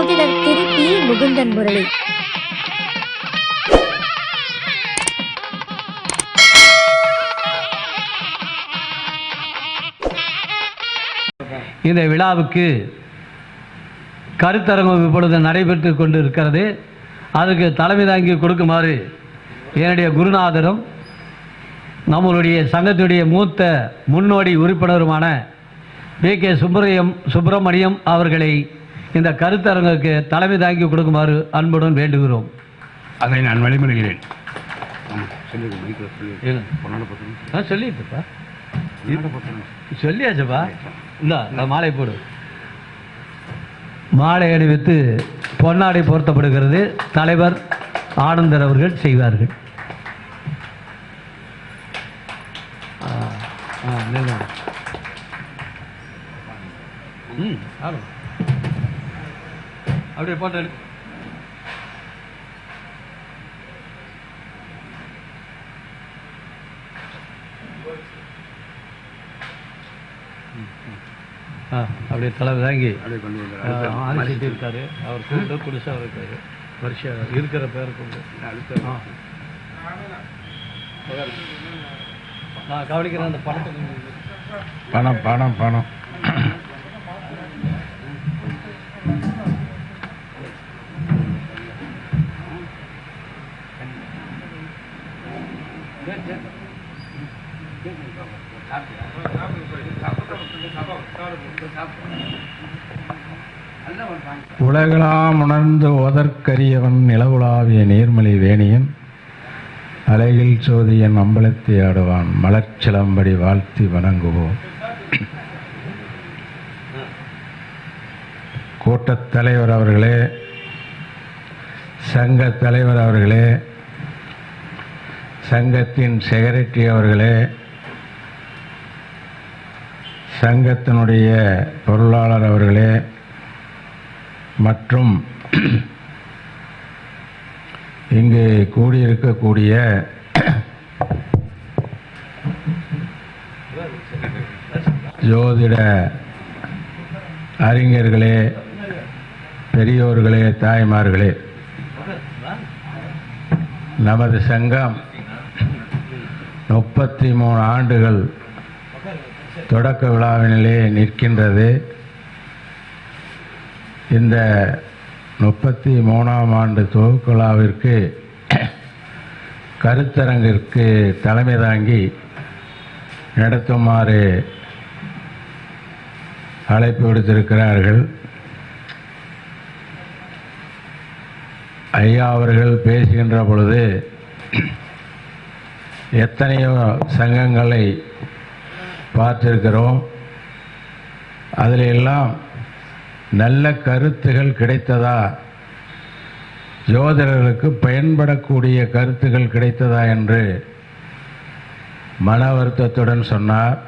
ஜோதிடர் திருப்பி முகுந்தன் முரளி. இந்த விழாவுக்கு கருத்தரங்கம் இப்பொழுது நடைபெற்று கொண்டு இருக்கிறது அதுக்கு தலைமை தாங்கி கொடுக்குமாறு என்னுடைய குருநாதரும் நம்மளுடைய சங்கத்துடைய மூத்த முன்னோடி உறுப்பினருமான வி கே சுப்பிரமணியம் சுப்பிரமணியம் அவர்களை இந்த கருத்தரங்குக்கு தலைமை தாங்கி கொடுக்குமாறு அன்புடன் வேண்டுகிறோம். அதை நான் வழிமொழிகிறேன் ஆ சொல்லிட்டுப்பா. சொல்லியாச்சுப்பா. இந்த இந்த மாலை போடு. மாலை அணிவித்து பொன்னாடை போர்த்தப்படுகிறது. தலைவர் ஆனந்தர் அவர்கள் செய்வார்கள். ஆ, ஆ, நில்லுங்க. ம் ஆடும். அப்படியே போட்டு எடு. ஆ அப்படியே தலைவர் தாங்கி. ஆதிசிட்டு இருக்காரு அவர் கூப்பிட்டு குடிசா இருக்காரு வருஷம் இருக்கிற பேர் கூப்பிட்டு. அடுத்த. ஆ. நான் கவனிக்கிறேன் அந்த படத்தை கொஞ்சம் பணம் பணம் பணம். உலகளாம் உணர்ந்து ஓதற்கரியவன் நிலவுலாவிய நீர்மலி வேணியன் அலையில் சோதியன் அம்பலத்தை ஆடுவான் மலர்ச்சிலம்படி வாழ்த்தி வணங்குவோம். கூட்டத் தலைவர் அவர்களே சங்க தலைவர் அவர்களே சங்கத்தின் செக்ரட்டரி அவர்களே சங்கத்தினுடைய பொருளாளர் அவர்களே மற்றும் இங்கு கூடியிருக்கக்கூடிய ஜோதிட அறிஞர்களே பெரியோர்களே தாய்மார்களே நமது சங்கம் முப்பத்தி மூணு ஆண்டுகள் தொடக்க விழாவினிலே நிற்கின்றது. இந்த முப்பத்தி மூணாம் ஆண்டு தொகுக்குழாவிற்கு கருத்தரங்கிற்கு தலைமை தாங்கி நடத்துமாறு அழைப்பு விடுத்திருக்கிறார்கள். ஐயா அவர்கள் பேசுகின்ற பொழுது எத்தனையோ சங்கங்களை பார்த்திருக்கிறோம். அதில் எல்லாம் நல்ல கருத்துகள் கிடைத்ததா? ஜோதிடர்களுக்கு பயன்படக்கூடிய கருத்துகள் கிடைத்ததா என்று மன வருத்தத்துடன் சொன்னார்.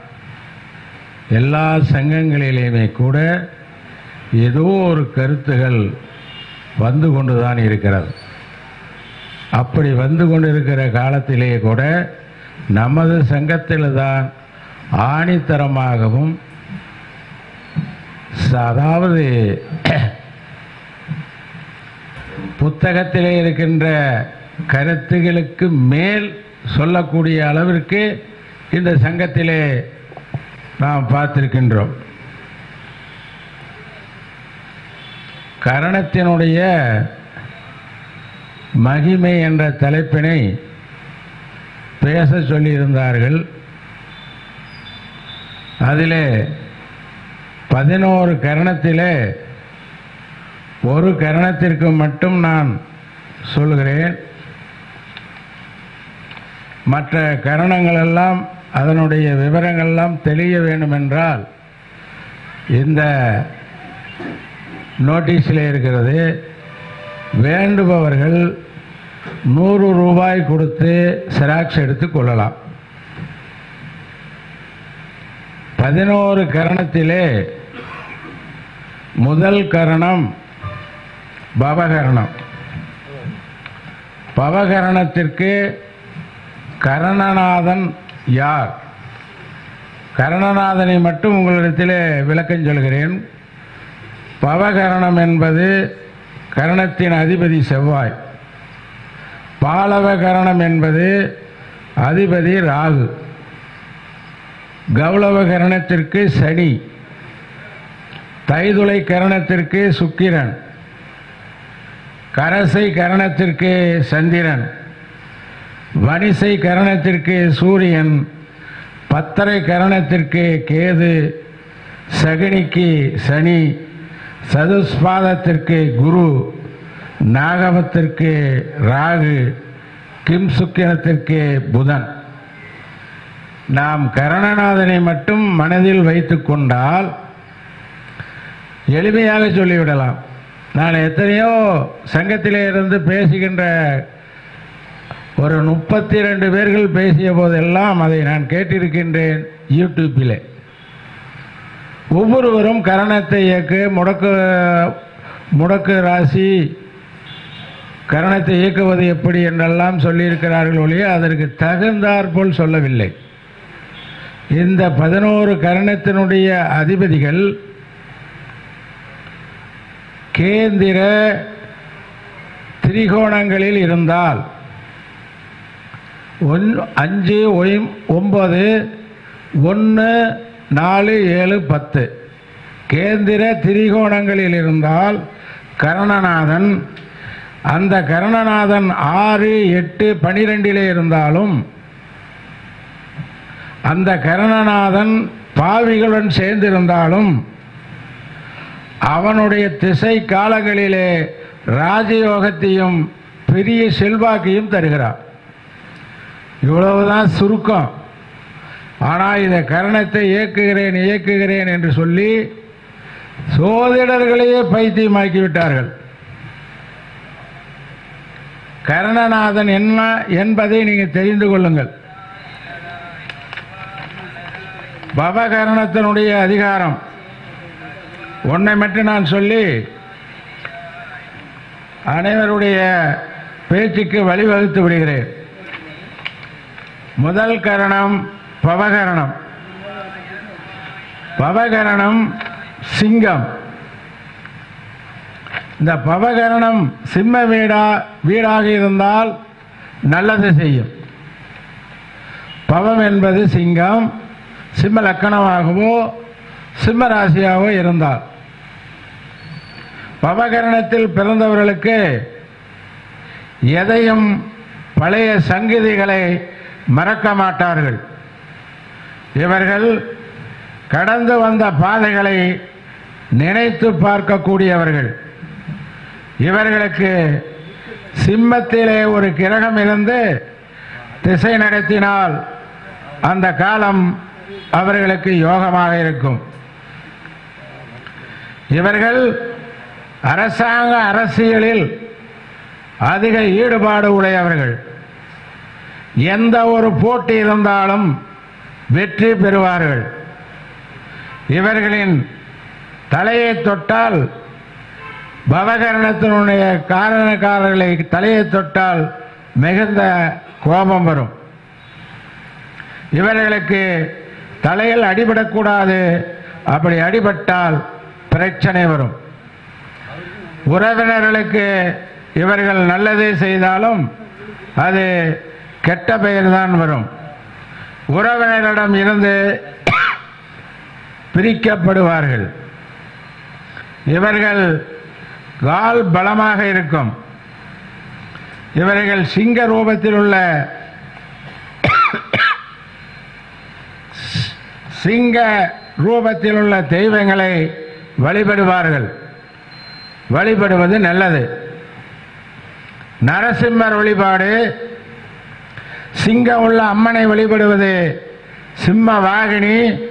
எல்லா சங்கங்களிலேயுமே கூட ஏதோ ஒரு கருத்துகள் வந்து கொண்டுதான் இருக்கிறது. அப்படி வந்து கொண்டிருக்கிற காலத்திலேயே கூட நமது சங்கத்தில்தான் ஆணித்தரமாகவும் அதாவது புத்தகத்திலே இருக்கின்ற கருத்துகளுக்கு மேல் சொல்லக்கூடிய அளவிற்கு இந்த சங்கத்திலே நாம் பார்த்திருக்கின்றோம். கரணத்தினுடைய மகிமை என்ற தலைப்பினை பேச சொல்லியிருந்தார்கள். அதிலே பதினோரு கரணத்திலே ஒரு கரணத்திற்கு மட்டும் நான் சொல்கிறேன் மற்ற கரணங்களெல்லாம் அதனுடைய விவரங்கள்லாம் தெளிய வேண்டுமென்றால் இந்த நோட்டீஸில் இருக்கிறது வேண்டுபவர்கள் நூறு ரூபாய் கொடுத்து செராக்ஸ் எடுத்து கொள்ளலாம். பதினோரு கரணத்திலே முதல் கரணம் பவகரணம். பவகரணத்திற்கு கரணநாதன் யார்? கரணநாதனை மட்டும் உங்களிடத்திலே விளக்கம் சொல்கிறேன். பவகரணம் என்பது கரணத்தின் அதிபதி செவ்வாய். பாலவகரணம் என்பது அதிபதி ராகு. கௌளவகரணத்திற்கு சனி. தைதுளை கரணத்திற்கு சுக்கிரன். கரசை கரணத்திற்கு சந்திரன். வனிசை கரணத்திற்கு சூரியன். பத்தரை கரணத்திற்கு கேது. சகுனிக்கு சனி. சதுஸ்பாதத்திற்கு குரு. நாகமத்திற்கு ராகு. கிம் சுக்கிரத்திற்கு புதன். நாம் கரணநாதனை மட்டும் மனதில் வைத்து கொண்டால் எளிமையாக சொல்லிவிடலாம். நான் எத்தனையோ சங்கத்திலே இருந்து பேசுகின்ற ஒரு முப்பத்தி ரெண்டு பேர்கள் பேசிய போதெல்லாம் அதை நான் கேட்டிருக்கின்றேன் யூடியூப்பிலே. ஒவ்வொருவரும் கரணத்தை இயக்கு முடக்கு முடக்கு ராசி கரணத்தை இயக்குவது எப்படி என்றெல்லாம் சொல்லியிருக்கிறார்கள் ஒழிய அதற்கு தகுந்தாற்போல் சொல்லவில்லை. இந்த பதினோரு கரணத்தினுடைய அதிபதிகள் கேந்திர திரிகோணங்களில் இருந்தால் ஒன் அஞ்சு ஒய் ஒன்பது ஒன்று நாலு ஏழு பத்து. கேந்திர திரிகோணங்களில் இருந்தால் கரணநாதன் அந்த கரணநாதன் ஆறு எட்டு பனிரெண்டிலே இருந்தாலும் அந்த கரணநாதன் பாவிகளுடன் சேர்ந்திருந்தாலும் அவனுடைய திசை காலங்களிலே ராஜயோகத்தையும் பெரிய செல்வாக்கையும் தருகிறான் இவ்வளவுதான் சுருக்கம். ஆனால் இந்த கரணத்தை இயக்குகிறேன் இயக்குகிறேன் என்று சொல்லி சோதிடர்களையே பைத்தியமாக்கி விட்டார்கள் கரணநாதன் என்ன என்பதை நீங்கள் தெரிந்து கொள்ளுங்கள். பவகரணத்தினுடைய அதிகாரம் ஒன்றை மட்டும் நான் சொல்லி அனைவருடைய பேச்சுக்கு வழிவகுத்து விடுகிறேன். முதல் கரணம் பவகரணம். பவகரணம் சிங்கம். இந்த பவகரணம் சிம்ம வீடா வீடாக இருந்தால் நல்லது செய்யும். பவம் என்பது சிங்கம் சிம்ம லக்கணமாகவோ சிம்ம ராசியாகவோ இருந்தால். பவகரணத்தில் பிறந்தவர்களுக்கு எதையும் பழைய சங்கதிகளை மறக்க மாட்டார்கள். இவர்கள் கடந்து வந்த பாதைகளை நினைத்து பார்க்கக்கூடியவர்கள். இவர்களுக்கு சிம்மத்திலே ஒரு கிரகம் இருந்து திசை நடத்தினால் அந்த காலம் அவர்களுக்கு யோகமாக இருக்கும். இவர்கள் அரசாங்க அரசியலில் அதிக ஈடுபாடு உடையவர்கள். எந்த ஒரு போட்டி இருந்தாலும் வெற்றி பெறுவார்கள். இவர்களின் தலையை தொட்டால் பவகரணத்தினுடைய காரணக்காரர்களை தலையை தொட்டால் மிகுந்த கோபம் வரும். இவர்களுக்கு தலையில் அடிபடக்கூடாது. அப்படி அடிபட்டால் பிரச்சனை வரும். உறவினர்களுக்கு இவர்கள் நல்லது செய்தாலும் அது கெட்ட பெயர் தான் வரும். உறவினரிடம் இருந்து பிரிக்கப்படுவார்கள். இவர்கள் கால் பலமாக இருக்கும். இவர்கள் சிங்க ரூபத்தில் உள்ள சிங்க ரூபத்தில் உள்ள தெய்வங்களை வழிபடுவார்கள். வழிபடுவது நல்லது. நரசிம்மர் வழிபாடு சிங்கம் உள்ள அம்மனை வழிபடுவது சிம்ம வாகினி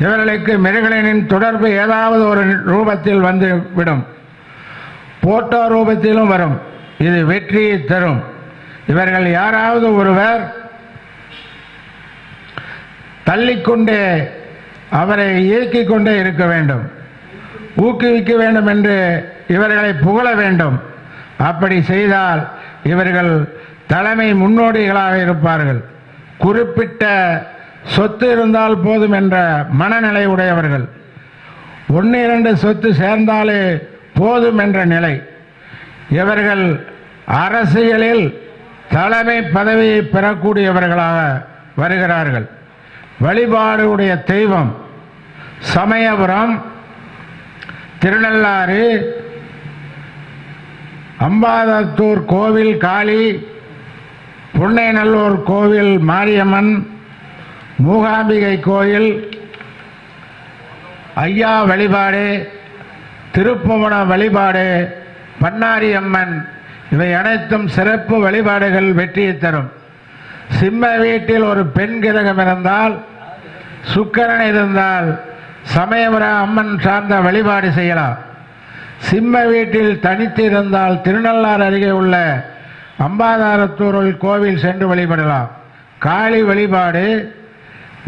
இவர்களுக்கு மிருகலினின் தொடர்பு ஏதாவது ஒரு ரூபத்தில் வந்து விடும். போட்டோ ரூபத்திலும் வரும். இது வெற்றியை தரும். இவர்கள் யாராவது ஒருவர் தள்ளிக்கொண்டே அவரை இயக்கிக் கொண்டே இருக்க வேண்டும். ஊக்குவிக்க வேண்டும் என்று இவர்களை புகழ வேண்டும். அப்படி செய்தால் இவர்கள் தலைமை முன்னோடிகளாக இருப்பார்கள். குறிப்பிட்ட சொத்து இருந்தால் போதும் என்ற மனநிலை உடையவர்கள். ஒன்று இரண்டு சொத்து சேர்ந்தாலே போதும் என்ற நிலை. இவர்கள் அரசியலில் தலைமை பதவியை பெறக்கூடியவர்களாக வருகிறார்கள். வழிபாடுடைய தெய்வம் சமயபுரம் திருநள்ளாறு அம்பாதத்தூர் கோவில் காளி புன்னைநல்லூர் கோவில் மாரியம்மன் மூகாம்பிகை கோயில் ஐயா வழிபாடு திருப்புவன வழிபாடு பன்னாரி அம்மன். இவை அனைத்தும் சிறப்பு வழிபாடுகள் வெற்றியை தரும். சிம்ம வீட்டில் ஒரு பெண் கிரகம் இருந்தால் சுக்கரன் இருந்தால் சமயபுர அம்மன் சார்ந்த வழிபாடு செய்யலாம். சிம்ம வீட்டில் தனித்து இருந்தால் திருநள்ளாறு அருகே உள்ள அம்பாதாரத்தூரில் கோவில் சென்று வழிபடலாம். காளி வழிபாடு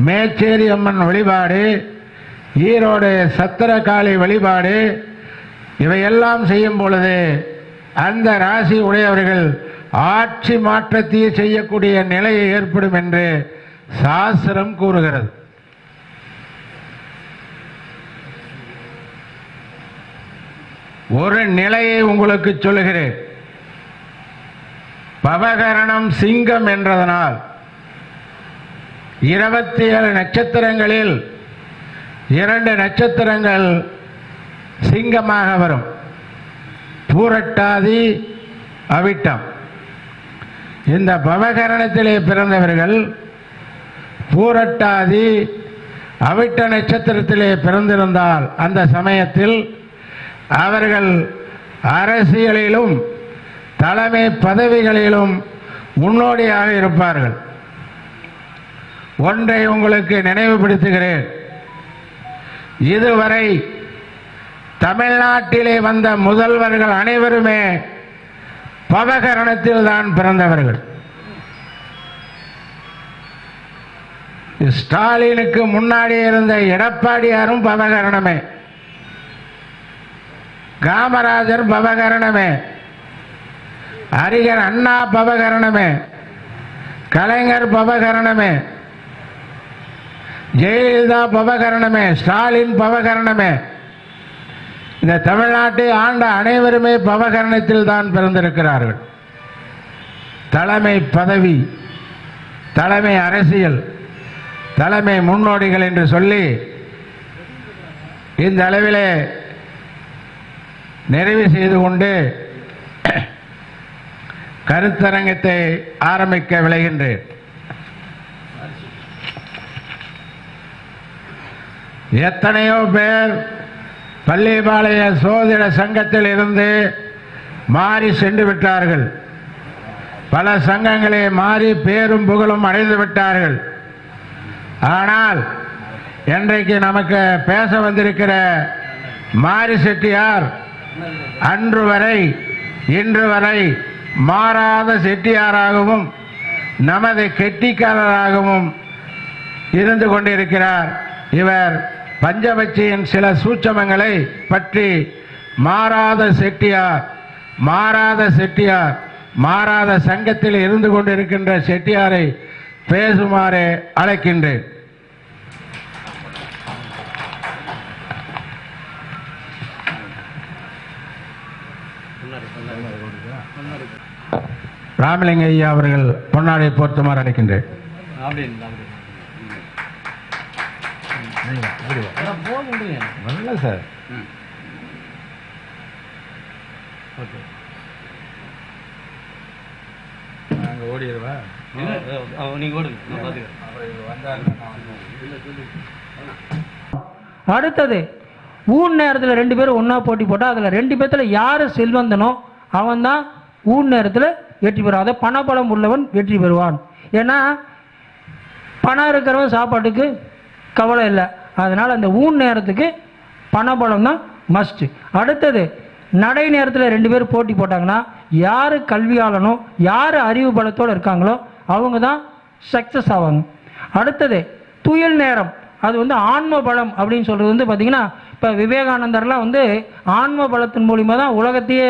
மேச்சேரி அம்மன் வழிபாடு ஈரோடு சத்திரகாளி வழிபாடு இவையெல்லாம் செய்யும் பொழுது அந்த ராசி உடையவர்கள் ஆட்சி மாற்றத்தையே செய்யக்கூடிய நிலையை ஏற்படும் என்று சாஸ்திரம் கூறுகிறது. ஒரு நிலையை உங்களுக்கு சொல்லுகிறேன். பவகரணம் சிங்கம் என்றதனால் இருபத்தி ஏழு நட்சத்திரங்களில் இரண்டு நட்சத்திரங்கள் சிங்கமாக வரும். பூரட்டாதி அவிட்டம். இந்த பவகரணத்திலே பிறந்தவர்கள் பூரட்டாதி அவிட்ட நட்சத்திரத்திலே பிறந்திருந்தால் அந்த சமயத்தில் அவர்கள் அரசியலிலும் தலைமை பதவிகளிலும் முன்னோடியாக இருப்பார்கள். ஒன்றை உங்களுக்கு நினைவுபடுத்துகிறேன். இதுவரை தமிழ்நாட்டிலே வந்த முதல்வர்கள் அனைவருமே பவகரணத்தில் தான் பிறந்தவர்கள். ஸ்டாலினுக்கு முன்னாடி இருந்த எடப்பாடியாரும் பவகரணமே. காமராஜர் பவகரணமே. அறிஞர் அண்ணா பவகரணமே. கலைஞர் பவகரணமே. ஜெயலலிதா பவகரணமே. ஸ்டாலின் பவகரணமே. இந்த தமிழ்நாட்டை ஆண்ட அனைவருமே பவகரணத்தில் தான் பிறந்திருக்கிறார்கள். தலைமை பதவி தலைமை அரசியல் தலைமை முன்னோடிகள் என்று சொல்லி இந்த அளவிலே நிறைவு செய்து கொண்டு கருத்தரங்கத்தை ஆரம்பிக்க விளைகின்றேன். எத்தனையோ பேர் பள்ளிபாளைய சோதிட சங்கத்தில் இருந்து மாறி சென்று விட்டார்கள். பல சங்கங்களே மாறி பேரும் புகழும் அடைந்து விட்டார்கள். ஆனால் இன்றைக்கு நமக்கு பேச வந்திருக்கிற மாரி செட்டியார் அன்று வரை இன்று வரை மாறாத செட்டியாராகவும் நமது கெட்டிக்காரராகவும் இருந்து கொண்டிருக்கிறார் இவர். பஞ்சபட்சியின் சில சூட்சமங்களை பற்றி மாறாத செட்டியார் மாறாத செட்டியார் மாறாத சங்கத்தில் இருந்து கொண்டிருக்கின்ற செட்டியாரை பேசுமாறு அழைக்கின்றேன். ராமலிங்க ஐயா அவர்கள் பொன்னாடை போர்த்துமாறு அழைக்கின்றேன். நல்ல சார். நாங்கள் ஓடிடுவா நீங்க ஓடுங்க. நான் பாத்துக்கிறேன். அடுத்தது ஊன் நேரத்தில் ரெண்டு பேரும் ஒன்றா போட்டி போட்டால் அதில் ரெண்டு பேர்த்தில் யார் செல்வந்தனோ அவன் தான் ஊன் நேரத்தில் வெற்றி பெறுவான் அதை பணபலம் உள்ளவன் வெற்றி பெறுவான். ஏன்னா பணம் இருக்கிறவன் சாப்பாட்டுக்கு கவலை இல்லை. அதனால் அந்த ஊன் நேரத்துக்கு பணபலம் தான் மஸ்ட்டு அடுத்தது நடை நேரத்தில் ரெண்டு பேர் போட்டி போட்டாங்கன்னா யார் கல்வியாளனோ யார் அறிவு பலத்தோடு இருக்காங்களோ அவங்க தான் சக்ஸஸ் ஆவாங்க. அடுத்தது துயில் நேரம். அது வந்து ஆன்ம பலம் அப்படின்னு சொல்கிறது வந்து பார்த்திங்கன்னா இப்போ விவேகானந்தர்லாம் வந்து ஆன்ம பலத்தின் மூலிமா தான் உலகத்தையே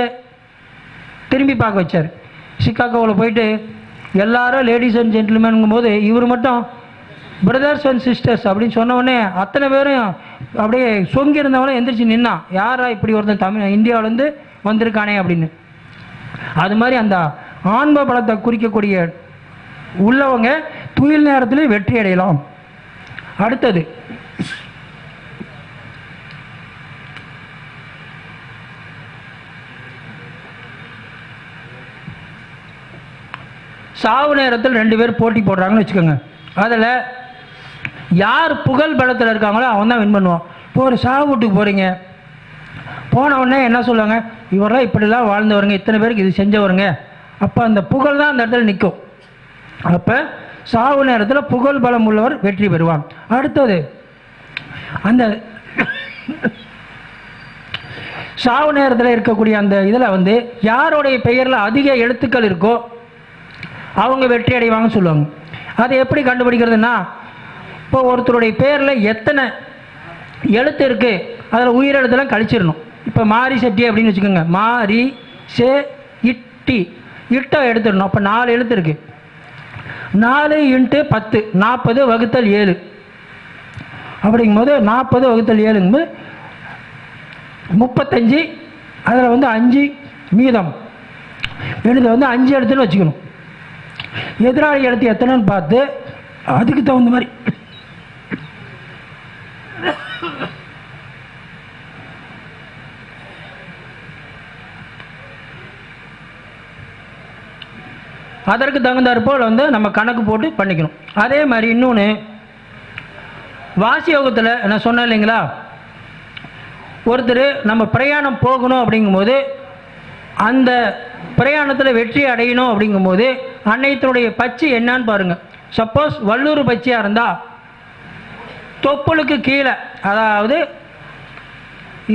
திரும்பி பார்க்க வச்சார். சிக்காகோவில் போயிட்டு எல்லாரும் லேடிஸ் அண்ட் ஜென்டில்மேனுங்கும் போது இவர் மட்டும் பிரதர்ஸ் அண்ட் சிஸ்டர்ஸ் அப்படின்னு சொன்ன உடனே அத்தனை பேரும் அப்படியே சொங்கி இருந்தவங்களும் எந்திரிச்சு நின்னான் யாரா இப்படி ஒருத்தன் தமிழ் இந்தியாவிலேருந்து வந்திருக்கானே அப்படின்னு. அது மாதிரி அந்த ஆன்ம பலத்தை குறிக்கக்கூடிய உள்ளவங்க துயில் நேரத்தில் வெற்றி அடையலாம். அடுத்தது சாவு நேரத்தில் ரெண்டு பேர் போட்டி போடுறாங்கன்னு வச்சுக்கோங்க. அதில் யார் புகழ் பலத்தில் இருக்காங்களோ அவன் தான் வின் பண்ணுவான். இப்போ ஒரு சாவு வீட்டுக்கு போகிறீங்க போன உடனே என்ன சொல்லுவாங்க? இவரெல்லாம் இப்படிலாம் வாழ்ந்தவருங்க இத்தனை பேருக்கு இது செஞ்சவருங்க. அப்போ அந்த புகழ் தான் அந்த இடத்துல நிற்கும் அப்போ சாவு நேரத்தில் புகழ் பலம் உள்ளவர் வெற்றி பெறுவான். அடுத்தது அந்த சாவு நேரத்தில் இருக்கக்கூடிய அந்த இதில் வந்து யாருடைய பெயரில் அதிக எழுத்துக்கள் இருக்கோ அவங்க வெற்றி அடைவாங்கன்னு சொல்லுவாங்க. அதை எப்படி கண்டுபிடிக்கிறதுனா இப்போ ஒருத்தருடைய பேரில் எத்தனை எழுத்து இருக்குது அதில் உயிரெழுத்தெல்லாம் கழிச்சிடணும். இப்போ மாரி செட்டி அப்படின்னு வச்சுக்கோங்க. மாரி சே இட்டி இட்டை எடுத்துடணும். அப்போ நாலு எழுத்து இருக்குது நாலு இன்ட்டு பத்து. நாற்பது வகுத்தல் ஏழு. அப்படிங்கும்போது நாற்பது வகுத்தல் ஏழுங்கும்போது முப்பத்தஞ்சு அதில் வந்து அஞ்சு மீதம். எழுத வந்து அஞ்சு எழுத்துன்னு வச்சுக்கணும். எதிராளி இடத்து எத்தனைன்னு பார்த்து அதுக்கு தகுந்த மாதிரி. அதற்கு தகுந்தாற்போல் வந்து நம்ம கணக்கு போட்டு பண்ணிக்கணும். அதே மாதிரி இன்னொன்று வாசி யோகத்தில் நான் சொன்னேன் இல்லைங்களா? ஒருத்தர் நம்ம பிரயாணம் போகணும் அப்படிங்கும்போது அந்த பிரயாணத்தில் வெற்றி அடையணும் அப்படிங்கும்போது அன்னையத்தினுடைய பச்சு என்னன்னு பாருங்க. சப்போஸ் வல்லூர் பச்சையாக இருந்தால் தொப்புளுக்கு கீழே அதாவது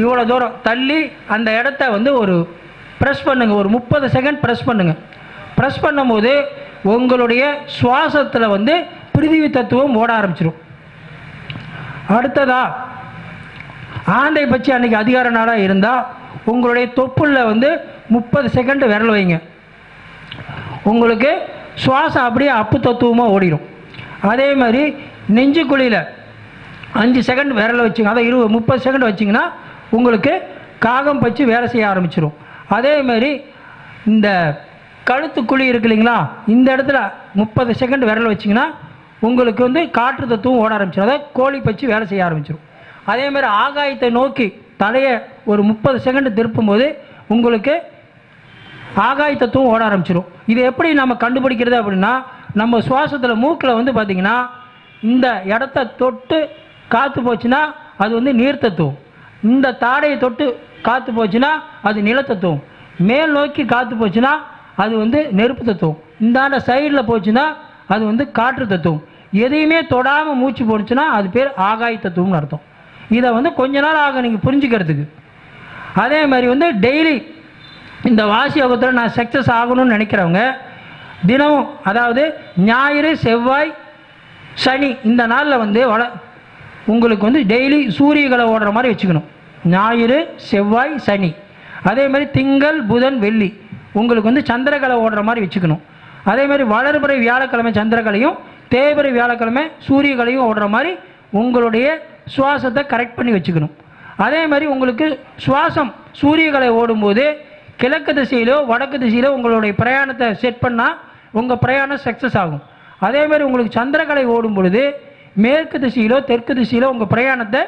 இவ்வளோ தூரம் தள்ளி அந்த இடத்த வந்து ஒரு ப்ரெஸ் பண்ணுங்க. ஒரு முப்பது செகண்ட் ப்ரெஸ் பண்ணுங்கள் ப்ரெஸ் பண்ணும்போது உங்களுடைய சுவாசத்தில் வந்து பிரிதிவி தத்துவம் ஓட ஆரம்பிச்சிடும் அடுத்ததா ஆண்டை பற்றி அன்றைக்கி அதிகார நாளாக இருந்தால் உங்களுடைய தொப்புளில் வந்து முப்பது செகண்ட் விரல் வைங்க. உங்களுக்கு சுவாசம் அப்படியே அப்பு தத்துவமாக ஓடிடும் அதே மாதிரி நெஞ்சு குழியில் அஞ்சு செகண்ட் விரல வச்சுங்க அதான் இருபது முப்பது செகண்ட் வச்சிங்கன்னா உங்களுக்கு காகம் பச்சு வேலை செய்ய ஆரம்பிச்சிடும் அதே மாதிரி இந்த கழுத்து குழி இருக்கு இல்லைங்களா இந்த இடத்துல முப்பது செகண்ட் விரல் வச்சிங்கன்னா உங்களுக்கு வந்து காற்று தத்துவம் ஓட ஆரம்பிச்சிடும் அதாவது கோழி பச்சு வேலை செய்ய ஆரம்பிச்சிடும் அதே மாதிரி ஆகாயத்தை நோக்கி தலையை ஒரு முப்பது செகண்ட் திருப்பும்போது உங்களுக்கு ஆகாய தத்துவம் ஓட ஆரம்பிச்சிடும் இது எப்படி நம்ம கண்டுபிடிக்கிறது அப்படின்னா நம்ம சுவாசத்தில் மூக்கில் வந்து பார்த்திங்கன்னா இந்த இடத்த தொட்டு காற்று போச்சுன்னா அது வந்து நீர் தத்துவம். இந்த தாடையை தொட்டு காற்று போச்சுன்னா அது நிலத்தத்துவம் மேல் நோக்கி காற்று போச்சுன்னா அது வந்து நெருப்பு தத்துவம். இந்தாண்ட சைடில் போச்சுன்னா அது வந்து காற்று தத்துவம். எதையுமே தொடாமல் மூச்சு போடுச்சுன்னா அது பேர் ஆகாய தத்துவம்னு அர்த்தம். இதை வந்து கொஞ்ச நாள் ஆகும் நீங்கள் புரிஞ்சுக்கிறதுக்கு. அதே மாதிரி வந்து டெய்லி இந்த வாசி யோகத்தில் நான் சக்ஸஸ் ஆகணும்னு நினைக்கிறவங்க தினமும் அதாவது ஞாயிறு செவ்வாய் சனி இந்த நாளில் வந்து வள உங்களுக்கு வந்து டெய்லி சூரியகளை ஓடுற மாதிரி வச்சுக்கணும். ஞாயிறு செவ்வாய் சனி. அதே மாதிரி திங்கள் புதன் வெள்ளி. உங்களுக்கு வந்து சந்திரகலை ஓடுற மாதிரி வச்சுக்கணும். அதே மாதிரி வளர்பிறை வியாழக்கிழமை சந்திரகலையும் தேய்பிறை வியாழக்கிழமை சூரியகலையும் ஓடுற மாதிரி உங்களுடைய சுவாசத்தை கரெக்ட் பண்ணி வச்சுக்கணும். அதே மாதிரி உங்களுக்கு சுவாசம் சூரியகலை ஓடும்போது கிழக்கு திசையிலோ வடக்கு திசையிலோ உங்களுடைய பிரயாணத்தை செட் பண்ணால் உங்கள் பிரயாணம் சக்ஸஸ் ஆகும். அதே மாதிரி உங்களுக்கு சந்திரகலை ஓடும் பொழுது மேற்கு திசையிலோ தெற்கு திசையிலோ உங்கள் பிரயாணத்தை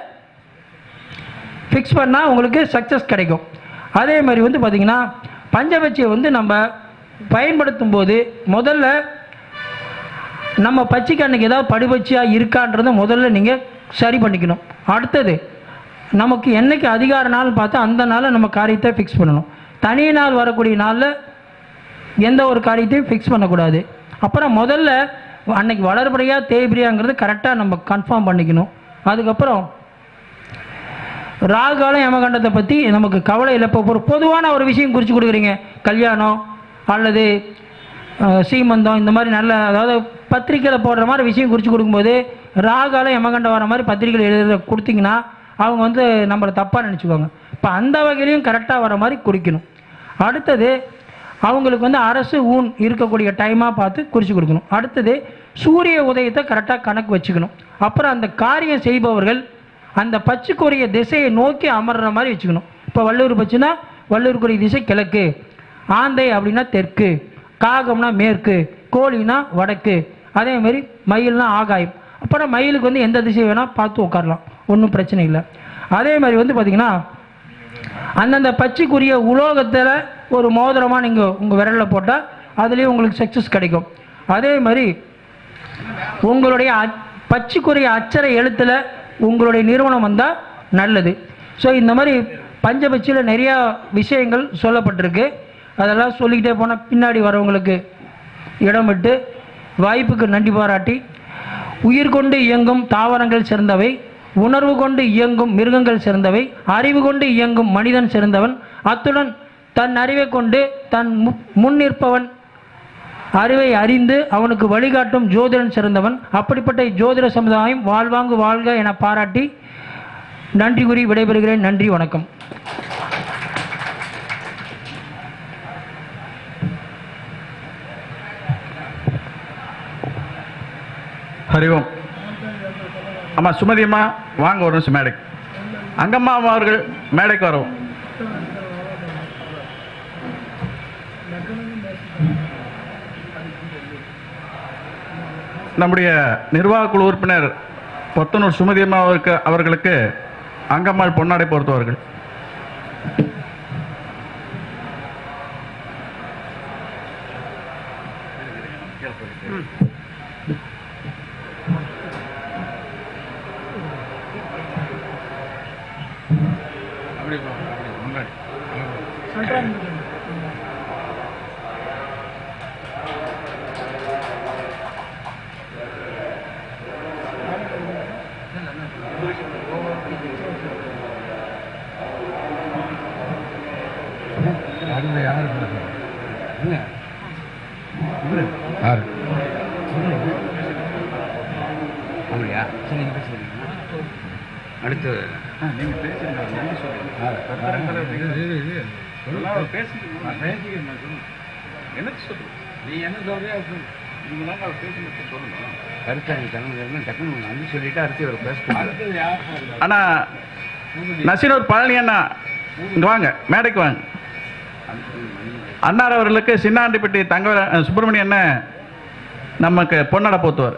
ஃபிக்ஸ் பண்ணால் உங்களுக்கு சக்ஸஸ் கிடைக்கும். அதே மாதிரி வந்து பார்த்திங்கன்னா பஞ்சபட்சியை வந்து நம்ம பயன்படுத்தும் போது முதல்ல நம்ம பச்சைக்கு அன்றைக்கி ஏதாவது படுபட்சியாக இருக்கான்றதை முதல்ல நீங்கள் சரி பண்ணிக்கணும். அடுத்தது நமக்கு என்னைக்கு அதிகார நாள் பார்த்தா அந்த நாளில் நம்ம காரியத்தை ஃபிக்ஸ் பண்ணணும். தனி நாள் வரக்கூடிய நாளில் எந்த ஒரு காரியத்தையும் ஃபிக்ஸ் பண்ணக்கூடாது. அப்புறம் முதல்ல அன்னைக்கு வளர்படியா தேய்பிரியாங்கிறது கரெக்டாக நம்ம கன்ஃபார்ம் பண்ணிக்கணும். அதுக்கப்புறம் ராகுகாலம் யமகண்டத்தை பற்றி நமக்கு கவலை இல்லை. இப்போ ஒரு பொதுவான ஒரு விஷயம் குறித்து கொடுக்குறீங்க. கல்யாணம் அல்லது சீமந்தம் இந்த மாதிரி நல்ல அதாவது பத்திரிக்கையில் போடுற மாதிரி விஷயம் குறித்து கொடுக்கும்போது ராகுகாலம் யமகண்டம் வர மாதிரி பத்திரிக்கையில் எழுத கொடுத்தீங்கன்னா அவங்க வந்து நம்மளை தப்பாக நினச்சிக்குவாங்க. அப்போ அந்த வகையிலையும் கரெக்டாக வர மாதிரி குறிக்கணும். அடுத்தது அவங்களுக்கு வந்து அரசு ஊன் இருக்கக்கூடிய டைமாக பார்த்து குறித்து கொடுக்கணும். அடுத்தது சூரிய உதயத்தை கரெக்டாக கணக்கு வச்சுக்கணும். அப்புறம் அந்த காரியம் செய்பவர்கள் அந்த பச்சுக்குரிய திசையை நோக்கி அமர்ற மாதிரி வச்சுக்கணும். இப்போ வள்ளூர் பச்சுனா வள்ளூருக்குரிய திசை கிழக்கு ஆந்தை அப்படின்னா தெற்கு காகம்னா மேற்கு கோழினா வடக்கு அதே மாதிரி மயில்னா ஆகாயம். அப்புறம் மயிலுக்கு வந்து எந்த திசை வேணால் பார்த்து உட்காரலாம். ஒன்றும் பிரச்சனை இல்லை. அதே மாதிரி வந்து பார்த்திங்கன்னா அந்தந்த பச்சைக்குரிய உலோகத்தில் ஒரு மோதிரமாக நீங்கள் உங்கள் விரலில் போட்டால் அதுலேயும் உங்களுக்கு சக்ஸஸ் கிடைக்கும். அதே மாதிரி உங்களுடைய அச்- பச்சைக்குரிய அச்சரை எழுத்தில் உங்களுடைய நிறுவனம் வந்தால் நல்லது. ஸோ இந்த மாதிரி பஞ்சபட்சியில் நிறையா விஷயங்கள் சொல்லப்பட்டிருக்கு. அதெல்லாம் சொல்லிக்கிட்டே போனால் பின்னாடி வரவங்களுக்கு இடம் விட்டு வாய்ப்புக்கு நன்றி பாராட்டி உயிர் கொண்டு இயங்கும் தாவரங்கள் சிறந்தவை உணர்வு கொண்டு இயங்கும் மிருகங்கள் சிறந்தவை அறிவு கொண்டு இயங்கும் மனிதன் சிறந்தவன். அத்துடன் தன் அறிவை கொண்டு தன் மு- முன் நிற்பவன் அறிவை அறிந்து அவனுக்கு வழிகாட்டும் ஜோதிடன் சிறந்தவன். அப்படிப்பட்ட ஜோதிட சமுதாயம் வாழ்வாங்கு வாழ்க என பாராட்டி நன்றி கூறி விடைபெறுகிறேன். நன்றி வணக்கம். ஹரி ஓம் அம்மா சுமதியம்மா வாங்க ஒரு நிமிஷம் மேடைக்கு. அங்கம்மா அவர்கள் மேடைக்கு வரும். நம்முடைய நிர்வாக குழு உறுப்பினர் பொத்தனூர் சுமதியம்மா அவருக்கு அவர்களுக்கு அங்கம்மாள் பொன்னாடை பொறுத்தவர்கள் அடுத்து யாரு யாரு அப்படியா சரி நீங்க பேசுறீங்க அடுத்து கருத்தாங்க தலைமை டக்குனு நன்றி சொல்லிட்டு அடுத்து ஒரு பேச அண்ணா நசீனூர் பழனி அண்ணா. இங்கே வாங்க மேடைக்கு வாங்க. அன்னார் அவர்களுக்கு சின்னாண்டிப்பட்டி தங்க சுப்பிரமணியன் நமக்கு பொன்னடை போத்துவார்.